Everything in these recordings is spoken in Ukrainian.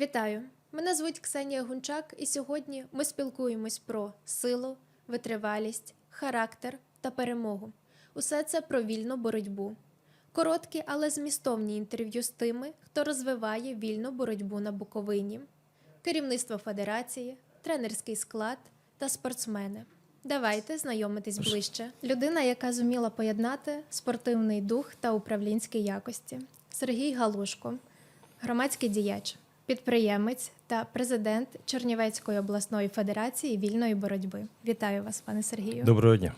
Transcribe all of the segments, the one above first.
Вітаю! Мене звуть Ксенія Гунчак, і сьогодні ми спілкуємось про силу, витривалість, характер та перемогу. Усе це про вільну боротьбу. Короткі, але змістовні інтерв'ю з тими, хто розвиває вільну боротьбу на Буковині, керівництво федерації, тренерський склад та спортсмени. Давайте знайомитись ближче. Людина, яка зуміла поєднати спортивний дух та управлінські якості. Сергій Галушко, громадський діяч, підприємець та президент Чернівецької обласної федерації вільної боротьби. Вітаю вас, пане Сергію. Доброго дня.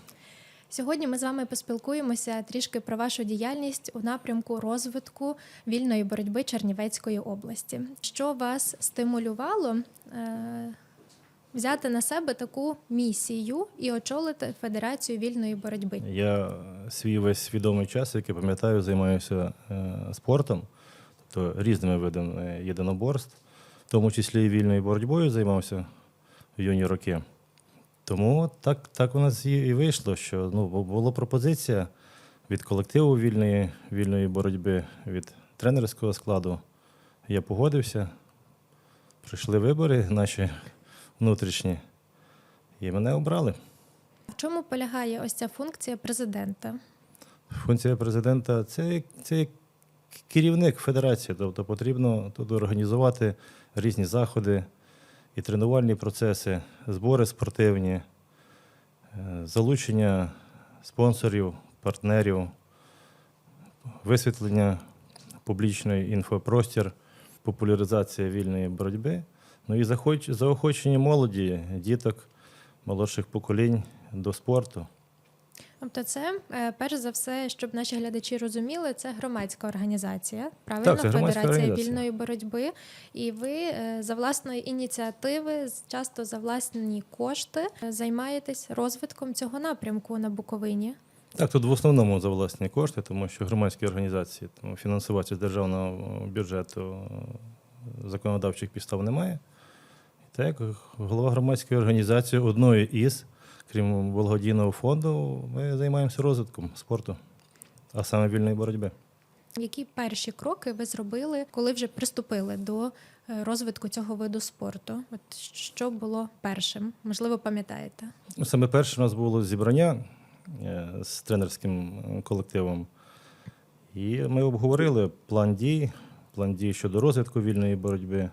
Сьогодні ми з вами поспілкуємося трішки про вашу діяльність у напрямку розвитку вільної боротьби Чернівецької області. Що вас стимулювало е, взяти на себе таку місію і очолити Федерацію вільної боротьби? Я свій весь свідомий час, який пам'ятаю, займаюся е, спортом, тобто різними видами єдиноборств, в тому числі і вільною боротьбою займався в юні роки. Тому так, так у нас і, вийшло, що ну, була пропозиція від колективу вільної, вільної боротьби, від тренерського складу. Я погодився. Прийшли вибори наші внутрішні, і мене обрали. В чому полягає ось ця функція президента? Функція президента це, це як керівник федерації, тобто потрібно тут організувати різні заходи і тренувальні процеси, збори спортивні, е, залучення спонсорів, партнерів, висвітлення публічної інфопростір, популяризація вільної боротьби, ну і заохочення молоді, діток, молодших поколінь до спорту. Тобто, це е, перш за все, щоб наші глядачі розуміли, це громадська організація, правильно Так, це громадська Федерація організація. вільної боротьби. І ви е, за власної ініціативи, часто за власні кошти, е, займаєтесь розвитком цього напрямку на Буковині. Так, тут в основному за власні кошти, тому що громадські організації тому фінансувати з державного бюджету законодавчих підстав немає. Так, голова громадської організації одної із, крім благодійного фонду, ми займаємося розвитком спорту, а саме вільної боротьби. Які перші кроки ви зробили, коли вже приступили до е, розвитку цього виду спорту? От що було першим? Можливо, пам'ятаєте? Саме перше у нас було зібрання е, з тренерським е, колективом. І ми обговорили план дій, план дій щодо розвитку вільної боротьби.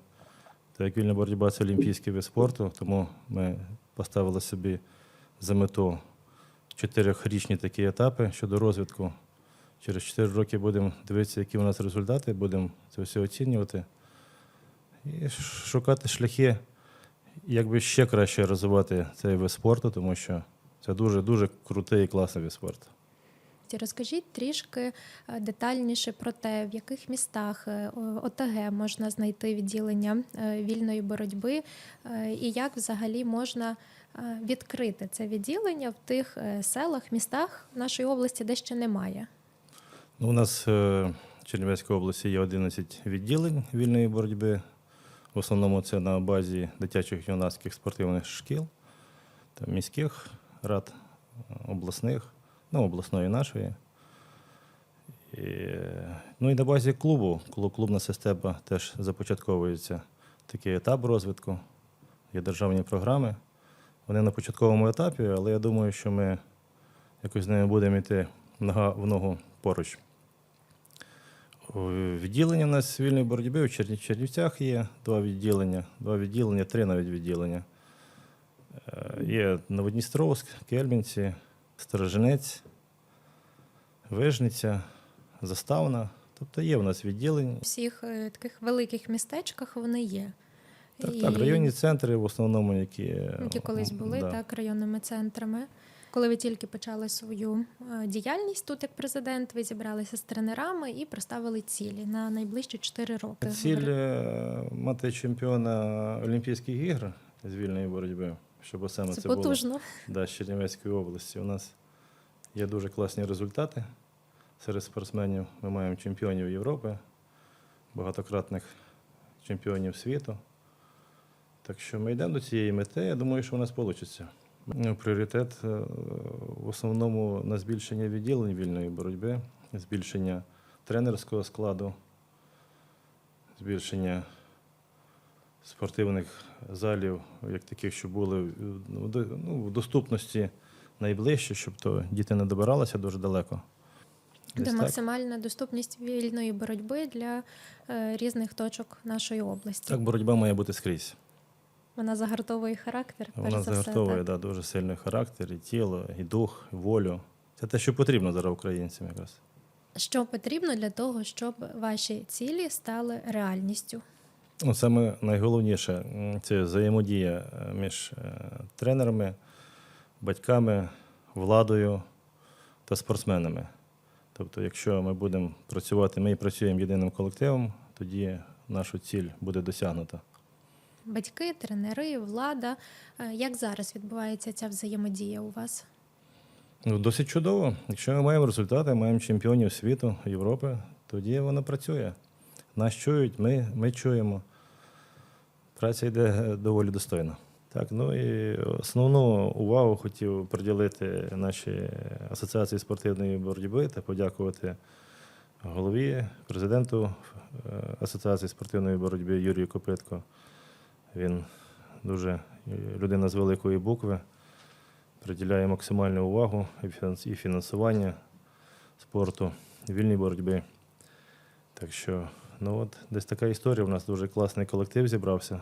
Так як вільна боротьба це олімпійський вид спорту, тому ми поставили собі за мету чотирьохрічні такі етапи щодо розвитку. Через 4 роки будемо дивитися, які у нас результати, будемо це все оцінювати і шукати шляхи як би ще краще розвивати цей вид спорту, тому що це дуже дуже крутий і класний вид спорту. Розкажіть трішки е, детальніше про те, в яких містах е, ОТГ можна знайти відділення е, вільної боротьби, і як взагалі можна відкрити це відділення в тих е, селах, містах нашої області, де ще немає. Ну, у нас е, в Чернівецькій області є 11 відділень вільної боротьби. В основному це на базі дитячих юнацьких спортивних шкіл, та міських рад, е, обласних, ну, обласної нашої. І, е, ну і на базі клубу, клуб, клубна система теж започатковується такий етап розвитку, є державні програми. Вони на початковому етапі, але я думаю, що ми якось з ними будемо йти нога в ногу поруч. Відділення у нас вільної боротьби в Чернівцях є два відділення, два відділення, три навіть відділення. Е, Є Новодністровськ, Кельмінці, Сторожинець, Вижниця, Заставна. Тобто є у нас відділення. У всіх е, таких великих містечках вони є. Так, І- так, районні центри в основному, які, які колись були да. так районними центрами. Коли ви тільки почали свою е, діяльність тут як президент, ви зібралися з тренерами і проставили цілі на найближчі 4 роки. Ціль е, мати чемпіона Олімпійських ігор з вільної боротьби, щоб саме це це, було. Да, з Чернівецької області. У нас є дуже класні результати серед спортсменів. Ми маємо чемпіонів Європи, багатократних чемпіонів світу. Так що ми йдемо до цієї мети. Я думаю, що у нас вийде. Пріоритет е, в основному на збільшення відділень вільної боротьби, збільшення тренерського складу, збільшення спортивних залів, як таких, що були ну, ну, в доступності найближче, щоб то діти не добиралися дуже далеко. Де максимальна доступність вільної боротьби для е, різних точок нашої області. Так, боротьба має бути скрізь. Вона загартовує характер. перш Вона за загартовує да, дуже сильний характер, і тіло, і дух, і волю. Це те, що потрібно зараз українцям якраз. Що потрібно для того, щоб ваші цілі стали реальністю? Ну, саме найголовніше це взаємодія е, між е, тренерами, батьками, владою та спортсменами. Тобто, якщо ми будемо працювати, ми і працюємо єдиним колективом, тоді нашу ціль буде досягнута. Батьки, тренери, влада. Е, Як зараз відбувається ця взаємодія у вас? Ну, досить чудово. Якщо ми маємо результати, маємо чемпіонів світу, Європи, тоді воно працює. Нас чують, ми, ми чуємо. Праця йде е, доволі достойно. Так, ну і основну увагу хотів приділити нашій асоціації спортивної боротьби та подякувати голові, президенту е, Асоціації спортивної боротьби Юрію Копитко. Він дуже е, людина з великої букви приділяє максимальну увагу і фінансування спорту, вільній боротьби. Так що, ну от десь така історія. У нас дуже класний колектив зібрався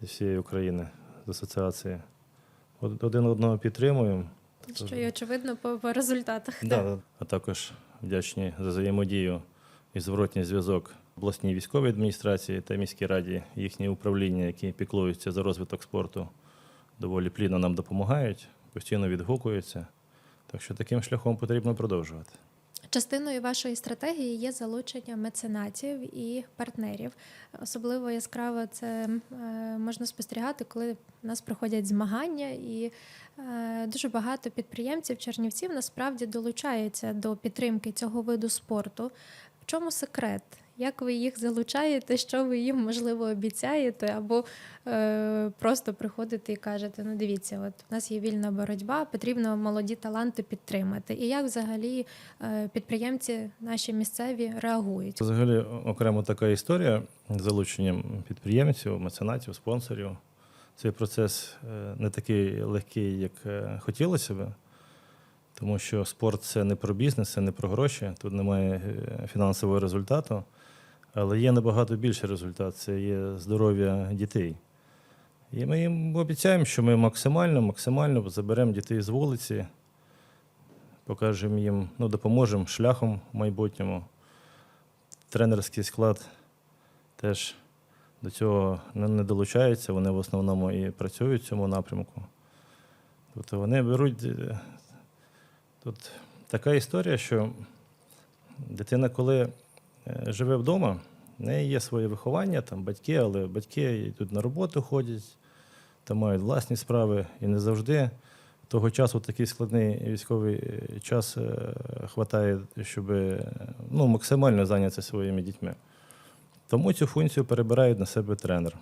зі всієї України, з асоціації. От Один одного підтримуємо. Що і очевидно по, по результатах. так? Да, а також вдячні за взаємодію і зворотній зв'язок обласній військовій адміністрації та міській раді, їхні управління, які піклуються за розвиток спорту, доволі плідно нам допомагають, постійно відгукуються. Так що таким шляхом потрібно продовжувати. Частиною вашої стратегії є залучення меценатів і партнерів. Особливо яскраво це е, можна спостерігати, коли в нас проходять змагання, і е, дуже багато підприємців чернівців насправді долучаються до підтримки цього виду спорту. В чому секрет? Як ви їх залучаєте? Що ви їм можливо обіцяєте? Або е, просто приходите і кажете: ну дивіться, от у нас є вільна боротьба, потрібно молоді таланти підтримати. І як взагалі е, підприємці наші місцеві реагують? Взагалі, окремо така історія з залученням підприємців, меценатів, спонсорів. Цей процес е, не такий легкий, як е, хотілося б, тому що спорт це не про бізнес, це не про гроші, тут немає е, фінансового результату, але є набагато більший результат це є здоров'я дітей. І ми їм обіцяємо, що ми максимально, максимально заберемо дітей з вулиці, покажемо їм, ну, допоможемо шляхом в майбутньому тренерський склад теж до цього не, долучається, вони в основному і працюють в цьому напрямку. Тобто вони беруть. е, Тут така історія, що дитина, коли живе вдома, в неї є своє виховання, там батьки, але батьки йдуть на роботу ходять, там мають власні справи і не завжди того часу такий складний військовий е, час е, хватає, щоб е, ну, максимально зайнятися своїми дітьми. Тому цю функцію перебирає на себе тренер.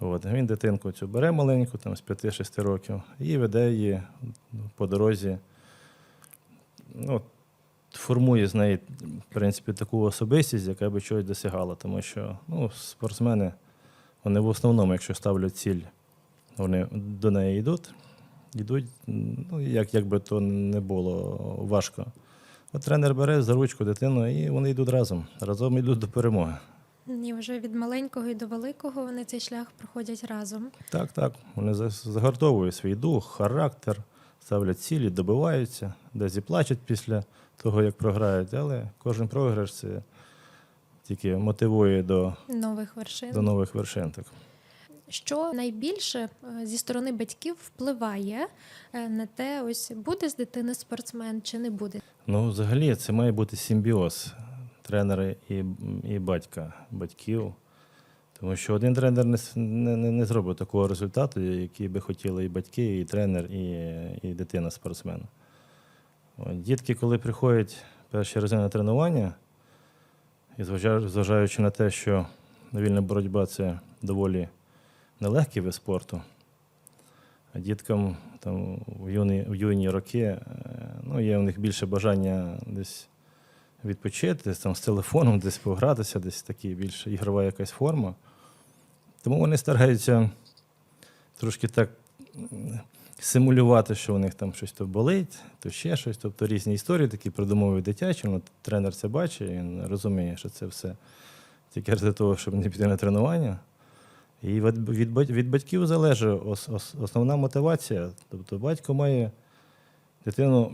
От, він дитинку цю бере маленьку, там, з 5-6 років, і веде її по дорозі. Ну, формує з неї, в принципі, таку особистість, яка би чогось досягала. Тому що ну, спортсмени, вони в основному, якщо ставлять ціль, вони до неї йдуть, йдуть, ну, як, як би то не було важко. От тренер бере за ручку дитину, і вони йдуть разом. Разом йдуть до перемоги. І вже від маленького і до великого вони цей шлях проходять разом. Так, так. Вони за- загартовують свій дух, характер, ставлять цілі, добиваються, десь і плачуть після того, як програють, але кожен програш це тільки мотивує до, Нових вершин. до нових вершин. Так. Що найбільше е, зі сторони батьків впливає е, на те, ось буде з дитини спортсмен чи не буде. Ну, взагалі, це має бути симбіоз тренера і, і батька, батьків. Тому що один тренер не, не, не, не зробить такого результату, який би хотіли і батьки, і тренер, і, і дитина спортсмена. Дітки, коли приходять перші рази на тренування, і зважаючи на те, що вільна боротьба це доволі нелегкий вид спорту, діткам там, в, юні, в юні роки е, ну, є у них більше бажання десь відпочити, там з телефоном, десь погратися, десь такі більш ігрова якась форма. Тому вони стараються трошки так симулювати, що у них там щось то болить, то ще щось. Тобто різні історії такі придумовують дитячі. Ну, тренер це бачить, він розуміє, що це все тільки для того, щоб не піти на тренування. І від, від, від батьків залежить ос, ос, основна мотивація. Тобто батько має дитину,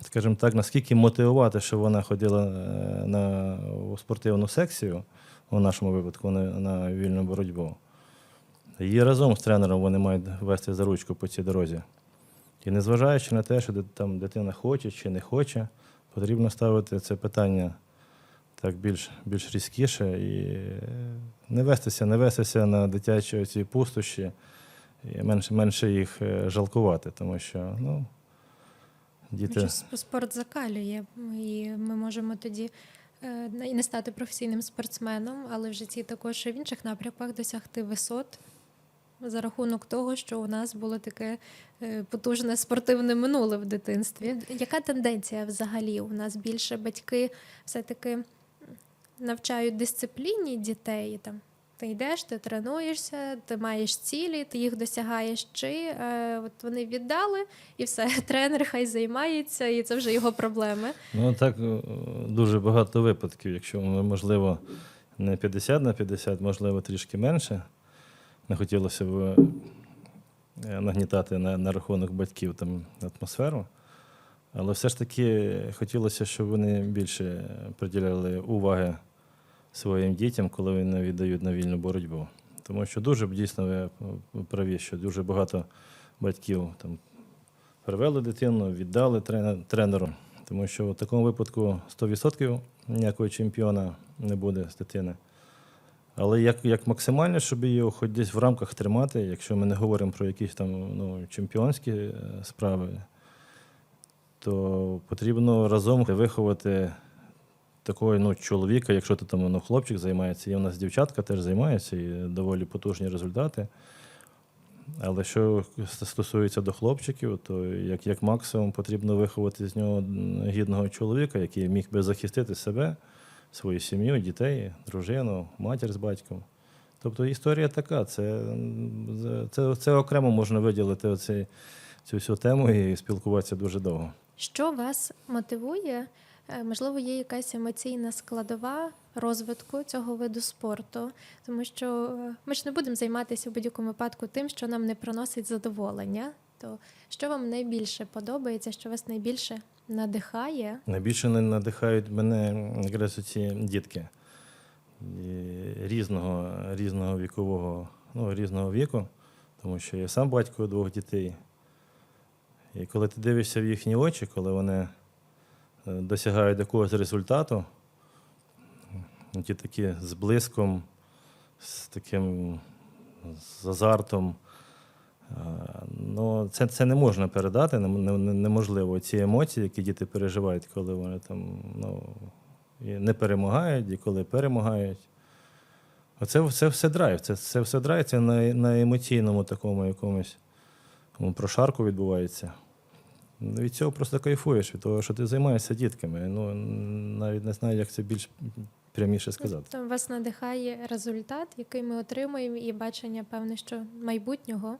скажімо так, наскільки мотивувати, щоб вона ходила е, на спортивну секцію, у нашому випадку на, на вільну боротьбу. І разом з тренером вони мають вести за ручку по цій дорозі. І незважаючи на те, що там дитина хоче чи не хоче, потрібно ставити це питання так більш, більш різкіше і е, не вестися, не вестися на дитячі ці пустощі і менше, менше їх е, жалкувати, тому що ну, діти. Спорт закалює, і ми можемо тоді е, і не стати професійним спортсменом, але в житті також в інших напрямках досягти висот за рахунок того, що у нас було таке е, потужне спортивне минуле в дитинстві. Яка тенденція взагалі? У нас більше батьки все-таки навчають дисципліні дітей там. Ти йдеш, ти тренуєшся, ти маєш цілі, ти їх досягаєш, чи е, от вони віддали, і все, тренер хай займається, і це вже його проблеми. Ну так е, дуже багато випадків, якщо ми, можливо, не 50 на 50, можливо, трішки менше. Не хотілося б е, нагнітати на, на рахунок батьків там атмосферу. Але все ж таки хотілося, щоб вони більше приділяли уваги своїм дітям, коли вони віддають на вільну боротьбу. Тому що дуже дійсно ви праві, що дуже багато батьків там привели дитину, віддали тренеру. Тому що в такому випадку 100% ніякого чемпіона не буде з дитини. Але як, як максимально, щоб її хоч десь в рамках тримати, якщо ми не говоримо про якісь там ну, чемпіонські е, справи, то потрібно разом виховати такого ну, чоловіка, якщо ти там ну, хлопчик займається, і у нас дівчатка теж займаються, і доволі потужні результати. Але що стосується до хлопчиків, то як, як максимум потрібно виховати з нього гідного чоловіка, який міг би захистити себе, свою сім'ю, дітей, дружину, матір з батьком. Тобто історія така, це, це, це окремо можна виділити оцей, цю всю тему і спілкуватися дуже довго. Що вас мотивує? Е, Можливо, є якась емоційна складова розвитку цього виду спорту, тому що е, ми ж не будемо займатися в будь-якому випадку тим, що нам не приносить задоволення. То що вам найбільше подобається, що вас найбільше надихає? Найбільше не надихають мене якраз ці дітки різного, різного вікового, ну, різного віку, тому що я сам батько двох дітей. І коли ти дивишся в їхні очі, коли вони е, досягають якогось результату, ну, ті такі з блиском, з таким з азартом. Ну, це, це не можна передати, нем- не- не- неможливо. Ці емоції, які діти переживають, коли вони там ну, не перемагають, і коли перемагають. Оце це все драйв. Це, це все драйв, це на, на емоційному такому якомусь прошарку відбувається. Ну, Від цього просто кайфуєш, від того, що ти займаєшся дітками. Ну, навіть не знаю, як це більш пряміше сказати. Тобто вас надихає результат, який ми отримуємо, і бачення, певне, що майбутнього,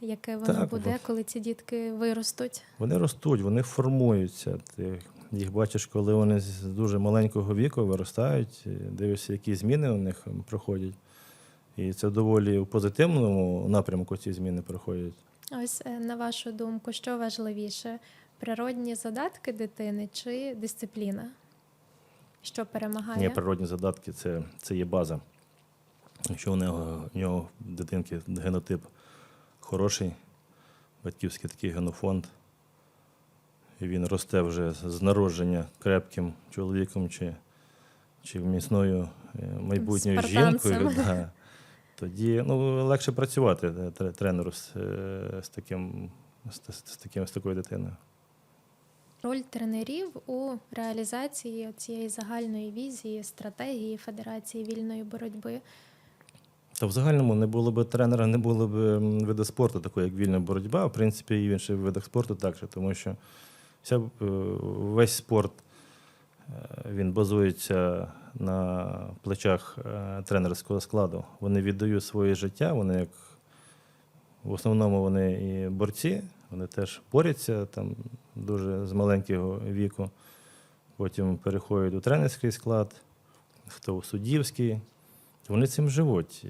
яке воно Так, буде, бо- коли ці дітки виростуть. Вони ростуть, вони формуються. Ти їх бачиш, коли вони з дуже маленького віку виростають, дивишся, які зміни у них проходять. І це доволі в позитивному напрямку ці зміни проходять. Ось е, на вашу думку, що важливіше: природні задатки дитини чи дисципліна? Що перемагає? Ні, природні задатки це, це є база. Якщо у нього, у нього дитинки генотип хороший, батьківський такий генофонд, і він росте вже з народження крепким чоловіком чи, чи міцною е, майбутньою жінкою, да, тоді ну, легше працювати е, тренеру з, е, з, таким, з, з, таким, з такою дитиною. Роль тренерів у реалізації цієї загальної візії, стратегії Федерації вільної боротьби. Та в загальному не було б тренера, не було б виду спорту, такого як вільна боротьба, в принципі, і в інших видах спорту також, тому що вся, е, весь спорт е, він базується на плечах е, тренерського складу. Вони віддають своє життя, вони як в основному вони і борці, вони теж борються там дуже з маленького віку. Потім переходять у тренерський склад, хто у суддівський. Вони цим живуть. І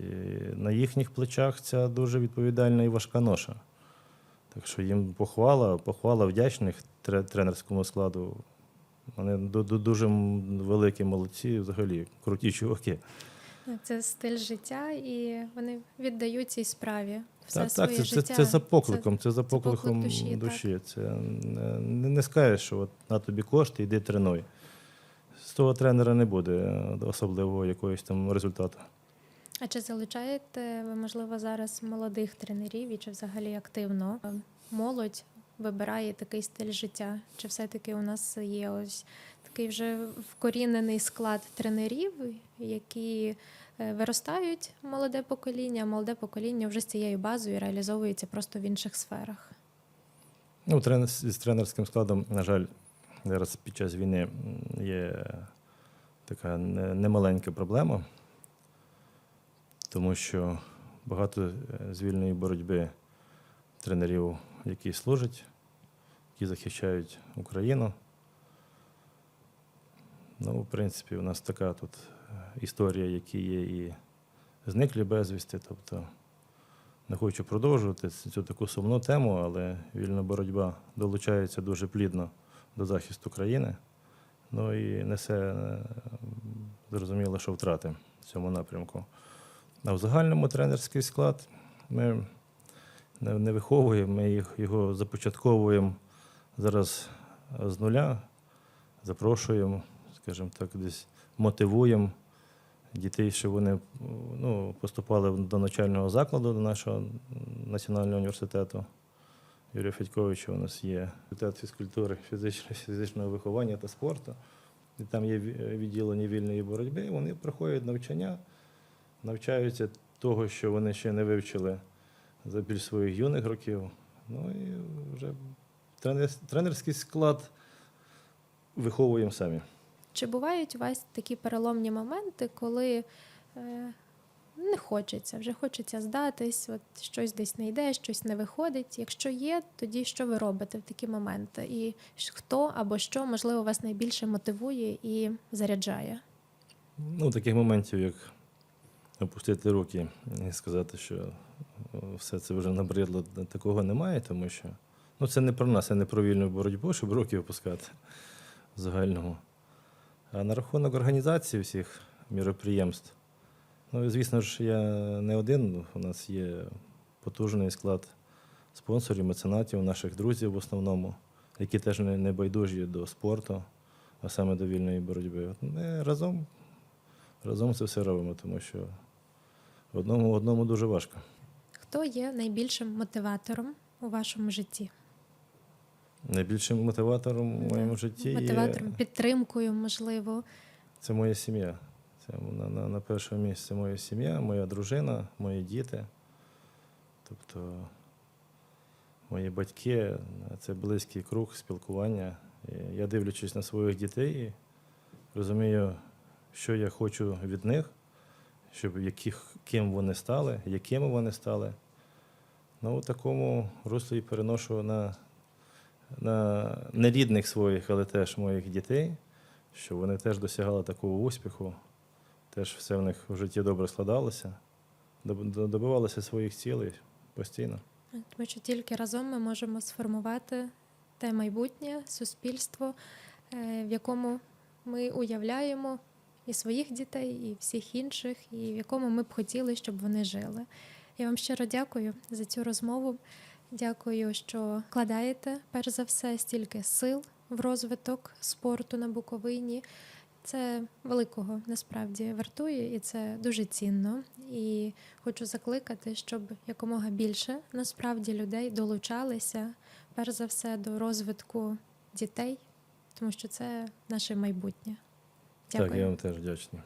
на їхніх плечах ця дуже відповідальна і важка ноша. Так що їм похвала, похвала вдячних тренерському складу. Вони ду- ду- дуже великі молодці, взагалі, круті чуваки. Це стиль життя, і вони віддають цій справі все Так, своє так, це, це, життя. це за покликом, це, за поклик покликом душі, душі. так. Це не, не скажеш, що от на тобі кошти, йди тренуй. Того тренера не буде е, особливого якогось там результату. А чи залучаєте ви, можливо, зараз молодих тренерів і чи взагалі активно е, молодь вибирає такий стиль життя? Чи все-таки у нас є ось такий вже вкорінений склад тренерів, які е, виростають молоде покоління, а молоде покоління вже з цією базою реалізовується просто в інших сферах? Ну, з тренерським складом, на жаль, зараз під час війни є така немаленька проблема, тому що багато е, з вільної боротьби тренерів, які служать, які захищають Україну. Ну, в принципі, у нас така тут е, історія, які є і зниклі безвісти. Тобто не хочу продовжувати цю таку сумну тему, але вільна боротьба долучається дуже плідно до захисту країни. Ну і несе е, зрозуміло, що втрати в цьому напрямку. А в загальному тренерський склад ми не, виховуємо, ми їх, його започатковуємо зараз з нуля, запрошуємо, скажімо так, десь мотивуємо дітей, щоб вони ну, поступали до навчального закладу, до нашого національного університету. Юрія Федьковича у нас є факультет фізкультури, фізичного, фізичного виховання та спорту. І там є відділення вільної боротьби. Вони проходять навчання, навчаються того, що вони ще не вивчили за більш своїх юних років. Ну і вже тренерський склад виховуємо самі. Чи бувають у вас такі переломні моменти, коли е, не хочеться, вже хочеться здатись, от щось десь не йде, щось не виходить. Якщо є, тоді що ви робите в такі моменти? І хто або що, можливо, вас найбільше мотивує і заряджає? Ну, таких моментів, як опустити руки і сказати, що все це вже набридло, такого немає, тому що ну, це не про нас, це не про вільну боротьбу, щоб руки опускати в загальному. А на рахунок організації всіх міроприємств, ну, і, звісно ж, я не один. У нас є потужний склад спонсорів, меценатів, наших друзів в основному, які теж не, байдужі до спорту, а саме до вільної боротьби. Ми разом разом це все робимо, тому що одному, одному дуже важко. Хто є найбільшим мотиватором у вашому житті? Найбільшим мотиватором Да. моєму житті Мотиватором, є підтримкою, можливо. це моя сім'я. Це на, на, на першому місці моя сім'я, моя дружина, мої діти. Тобто мої батьки це близький круг спілкування. Я дивлячись на своїх дітей, розумію, що я хочу від них, щоб яких, ким вони стали, якими вони стали. Ну, у такому руслі переношу на, на нерідних своїх, але теж моїх дітей, щоб вони теж досягали такого успіху, теж все в них в житті добре складалося, добивалися своїх цілей постійно. Тому що тільки разом ми можемо сформувати те майбутнє суспільство, е, в якому ми уявляємо і своїх дітей, і всіх інших, і в якому ми б хотіли, щоб вони жили. Я вам щиро дякую за цю розмову. Дякую, що вкладаєте перш за все стільки сил в розвиток спорту на Буковині. Це великого насправді вартує, і це дуже цінно. І хочу закликати, щоб якомога більше насправді людей долучалися перш за все до розвитку дітей, тому що це наше майбутнє. Дякую. Так, я вам теж вдячний.